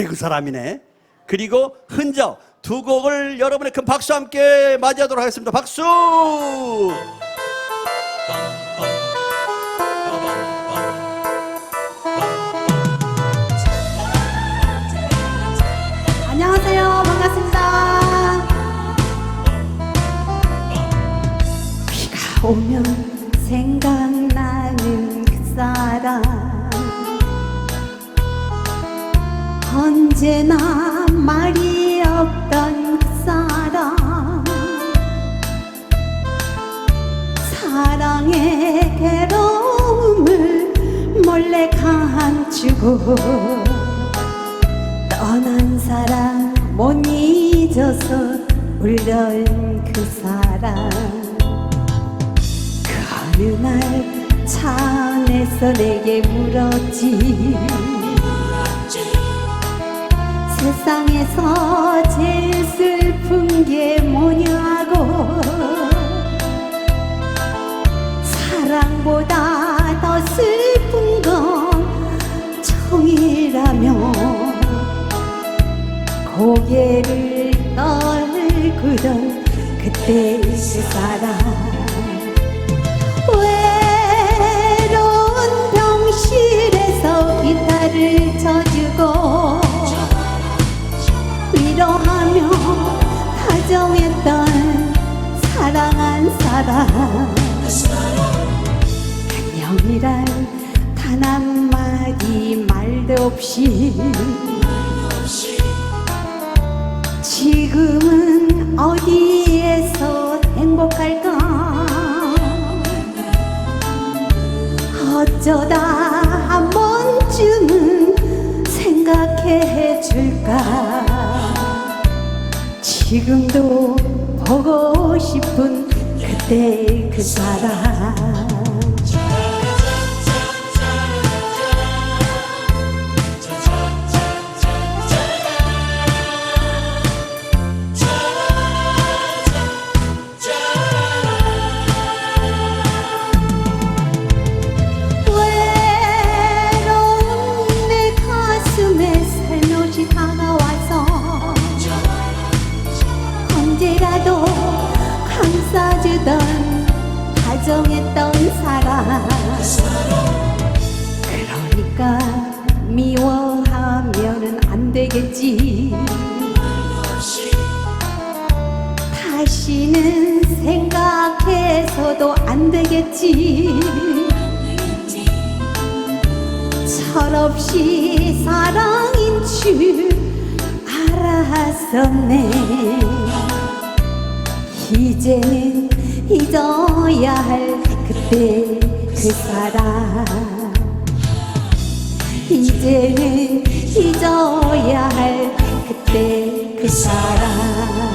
그때 그 사람이네. 그리고 흔적 두 곡을 여러분의 큰 박수와 함께 맞이하도록 하겠습니다. 박수! 안녕하세요. 반갑습니다. 비가 오면 생각 언제나 말이 없던 그 사람. 사랑의 괴로움을 몰래 감추고 떠난 사랑 못 잊어서 울던 그 사람. 그 어느 날 차 안에서 내게 물었지 세상에서 제일 슬픈 게 뭐냐고. 사랑보다 더 슬픈 건 정이라며. 고개를 떨구던 그때 그 사람 다정했던 사랑한 사람. 안녕이란 단 한마디 말도 없이 지금은 어디에서 행복할까? 어쩌다 한 번쯤은 생각해 줄까 지금도 보고 싶은 그때 그 사람 다정했던 사람 그러니까 미워하면은 안 되겠지. 다시는 생각해서도 안 되겠지. 철없이 사랑인 줄 알았었네. 이제는 잊어야 할 그때 그 사람 이제는 잊어야 할 그때 그 사람